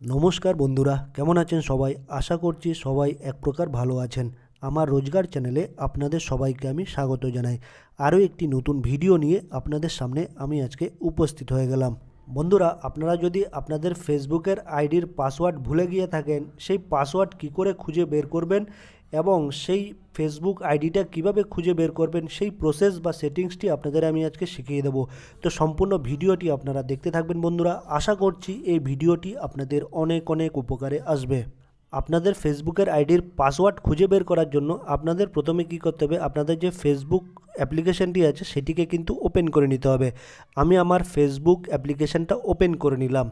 নমস্কার বন্ধুরা, কেমন আছেন সবাই? আশা করছি সবাই এক প্রকার ভালো আছেন। আমার রোজগার চ্যানেলে আপনাদের সবাইকে আমি স্বাগত জানাই। আরও একটি নতুন ভিডিও নিয়ে আপনাদের সামনে আমি আজকে উপস্থিত হয়ে গেলাম। বন্ধুরা, আপনারা যদি আপনাদের ফেসবুকের আইডির পাসওয়ার্ড ভুলে গিয়ে থাকেন, সেই পাসওয়ার্ড কি করে খুঁজে বের করবেন? এবং সেই ফেসবুক আইডিটা কীভাবে খুঁজে বের করবেন, সেই প্রসেস বা সেটিংসটি আপনাদের আমি আজকে শিখিয়ে দেবো। তো সম্পূর্ণ ভিডিওটি আপনারা দেখতে থাকবেন বন্ধুরা। আশা করছি এই ভিডিওটি আপনাদের অনেক অনেক উপকারে আসবে। আপনাদের ফেসবুকের আইডির পাসওয়ার্ড খুঁজে বের করার জন্য আপনাদের প্রথমে কী করতে হবে, আপনাদের যে ফেসবুক অ্যাপ্লিকেশনটি আছে, সেটিকে কিন্তু ওপেন করে নিতে হবে। আমি আমার ফেসবুক অ্যাপ্লিকেশনটা ওপেন করে নিলাম।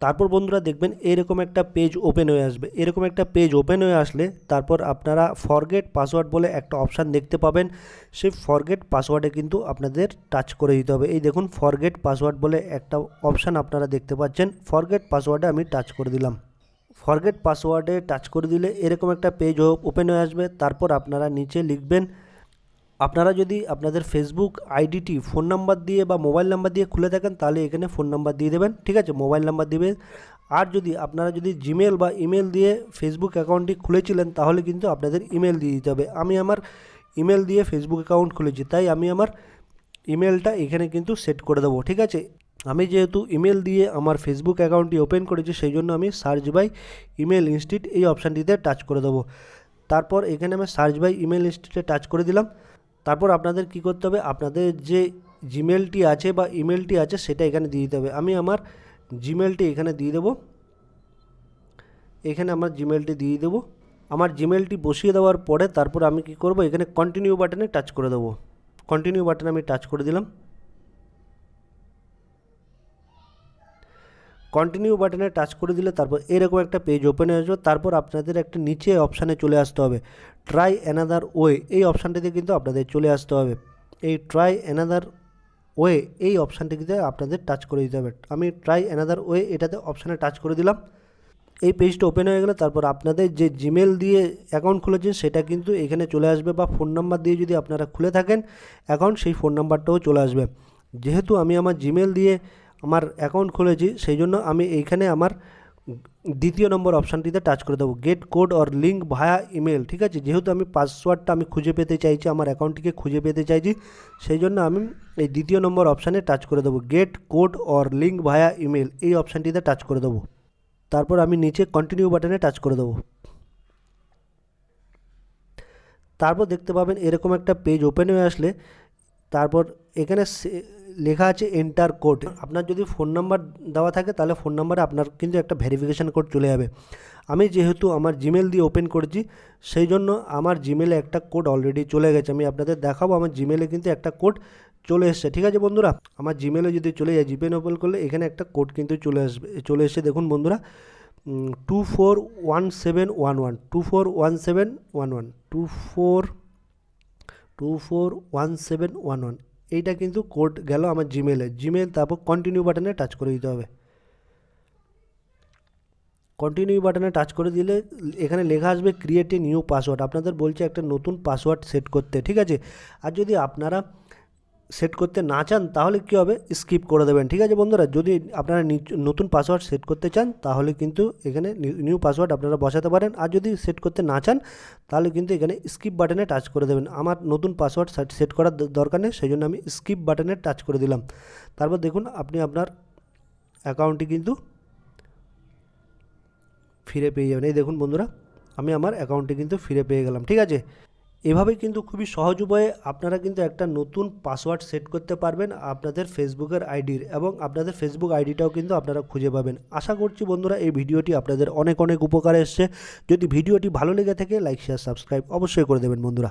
তারপর বন্ধুরা দেখবেন এরকম একটা পেজ ওপেন হয়ে আসবে। এরকম একটা পেজ ওপেন হয়ে আসলে তারপর আপনারা ফরগেট পাসওয়ার্ড বলে একটা অপশান দেখতে পাবেন। সেই ফরগেট পাসওয়ার্ডে কিন্তু আপনাদের টাচ করে দিতে হবে। এই দেখুন ফরগেট পাসওয়ার্ড বলে একটা অপশান আপনারা দেখতে পাচ্ছেন। ফরগেট পাসওয়ার্ডে আমি টাচ করে দিলাম। ফরগেট পাসওয়ার্ডে টাচ করে দিলে এরকম একটা পেজ ওপেন হয়ে আসবে। তারপর আপনারা নিচে লিখবেন আপনারা যদি আপনাদের ফেসবুক আইডিটি ফোন নাম্বার দিয়ে বা মোবাইল নাম্বার দিয়ে খুলে থাকেন, তাহলে এখানে ফোন নাম্বার দিয়ে দেবেন, ঠিক আছে? মোবাইল নাম্বার দিবেন আর যদি আপনারা যদি জিমেল বা ইমেল দিয়ে ফেসবুক অ্যাকাউন্টটি খুলেছিলেন, তাহলে কিন্তু আপনাদের ইমেল দিয়ে দিতে হবে। আমি আমার ইমেল দিয়ে ফেসবুক অ্যাকাউন্ট খুলেছি, তাই আমি আমার ইমেলটা এখানে কিন্তু সেট করে দেবো, ঠিক আছে? আমি যেহেতু ইমেল দিয়ে আমার ফেসবুক অ্যাকাউন্টটি ওপেন করেছি, সেই জন্য আমি সার্চ বাই ইমেল ইনস্টিট এই অপশানটিতে টাচ করে দেবো। তারপর এখানে আমি search by email instead touch করে দিলাম। তারপর আপনাদের কি করতে হবে? আপনাদের যে জিমেলটি আছে বা ইমেলটি আছে সেটা এখানে দিয়ে দিতে হবে। আমি আমার জিমেলটি এখানে দিয়ে দেবো। এখানে আমার জিমেলটি দিয়ে দেবো। আমার জিমেলটি বসিয়ে দেওয়ার পরে তারপর আমি কি করব? এখানে কন্টিনিউ বাটনে টাচ করে দেবো। কন্টিনিউ বাটনে আমি টাচ করে দিলাম। কন্টিনিউ বাটনে টাচ করে দিলে তারপর এরকম একটা পেজ ওপেন হয়ে আসবে। তারপর আপনাদের একটা নিচে অপশানে চলে আসতে হবে। ট্রাই অ্যানাদার ওয়ে এই অপশানটিতে কিন্তু আপনাদের চলে আসতে হবে। এই ট্রাই অ্যানাদার ওয়ে এই অপশানটিতে আপনাদের টাচ করে দিতে হবে। আমি ট্রাই অ্যানাদার ওয়ে এটাতে অপশানে টাচ করে দিলাম। এই পেজটা ওপেন হয়ে গেলে তারপর আপনাদের যে জিমেল দিয়ে অ্যাকাউন্ট খুলেছেন, সেটা কিন্তু এখানে চলে আসবে বা ফোন নাম্বার দিয়ে যদি আপনারা খুলে থাকেন অ্যাকাউন্ট সেই ফোন নাম্বারটাও চলে আসবে। যেহেতু আমি আমার জিমেল দিয়ে আমার অ্যাকাউন্ট খুলেছি সেই জন্য আমি এইখানে আমার দ্বিতীয় নম্বর অপশানটিতে টাচ করে দেবো। Get code or link via email ঠিক আছে? যেহেতু আমি পাসওয়ার্ডটা আমি খুঁজে পেতে চাইছি, আমার অ্যাকাউন্টটিকে খুঁজে পেতে চাইছি সেই জন্য আমি এই দ্বিতীয় নম্বর অপশানে টাচ করে দেবো। Get code or link via email এই অপশানটিতে টাচ করে দেবো। তারপর আমি নিচে কন্টিনিউ বাটনে টাচ করে দেবো। তারপর দেখতে পাবেন এরকম একটা পেজ ওপেন হয়ে আসলে তারপর এখানে লেখা আছে এন্টার কোড আপনার যদি ফোন নাম্বার দেওয়া থাকে, তাহলে ফোন নাম্বারে আপনার কিন্তু একটা ভেরিফিকেশান কোড চলে যাবে। আমি যেহেতু আমার জিমেল দিয়ে ওপেন করেছি, সেই জন্য আমার জিমেলে একটা কোড অলরেডি চলে গেছে। আমি আপনাদের দেখাবো, আমার জিমেলে কিন্তু একটা কোড চলে এসছে। ঠিক আছে বন্ধুরা? আমার জিমেলে যদি চলে যায় জিপেন ওপেন করলে এখানে একটা কোড কিন্তু চলে আসবে, চলে এসছে। দেখুন বন্ধুরা two four one seven one one two four one seven one one two four two four one seven one one এইটা কিন্তু কোড গেল আমার জিমেলে জিমেল তারপর কন্টিনিউ বাটনে টাচ করে দিতে হবে। কন্টিনিউ বাটনে টাচ করে দিলে এখানে লেখা আসবে ক্রিয়েট এ নিউ পাসওয়ার্ড আপনাদের বলছে একটা নতুন পাসওয়ার্ড সেট করতে। ঠিক আছে? আর যদি আপনারা সেট করতে না চান, তাহলে কী হবে? স্কিপ করে দেবেন। ঠিক আছে বন্ধুরা, যদি আপনারা নতুন পাসওয়ার্ড সেট করতে চান, তাহলে কিন্তু এখানে নিউ পাসওয়ার্ড আপনারা বসাতে পারেন। আর যদি সেট করতে না চান, তাহলে কিন্তু এখানে স্কিপ বাটনে টাচ করে দেবেন। আমার নতুন পাসওয়ার্ড সেট করার দরকার নেই সেই জন্য আমি স্কিপ বাটনে টাচ করে দিলাম। তারপর দেখুন, আপনি আপনার অ্যাকাউন্টটি কিন্তু ফিরে পেয়ে যাবেন। এই দেখুন বন্ধুরা, আমি আমার অ্যাকাউন্টটি কিন্তু ফিরে পেয়ে গেলাম। ঠিক আছে? এভাবে কিন্তু খুবই সহজ উপায়ে আপনারা কিন্তু একটা নতুন পাসওয়ার্ড সেট করতে পারবেন আপনাদের ফেসবুকের আইডির এবং আপনাদের ফেসবুক আইডিটাও কিন্তু আপনারা খুঁজে পাবেন। আশা করছি বন্ধুরা এই ভিডিওটি আপনাদের অনেক অনেক উপকারে এসছে। যদি ভিডিওটি ভালো লেগে থাকে, লাইক শেয়ার সাবস্ক্রাইব অবশ্যই করে দেবেন বন্ধুরা।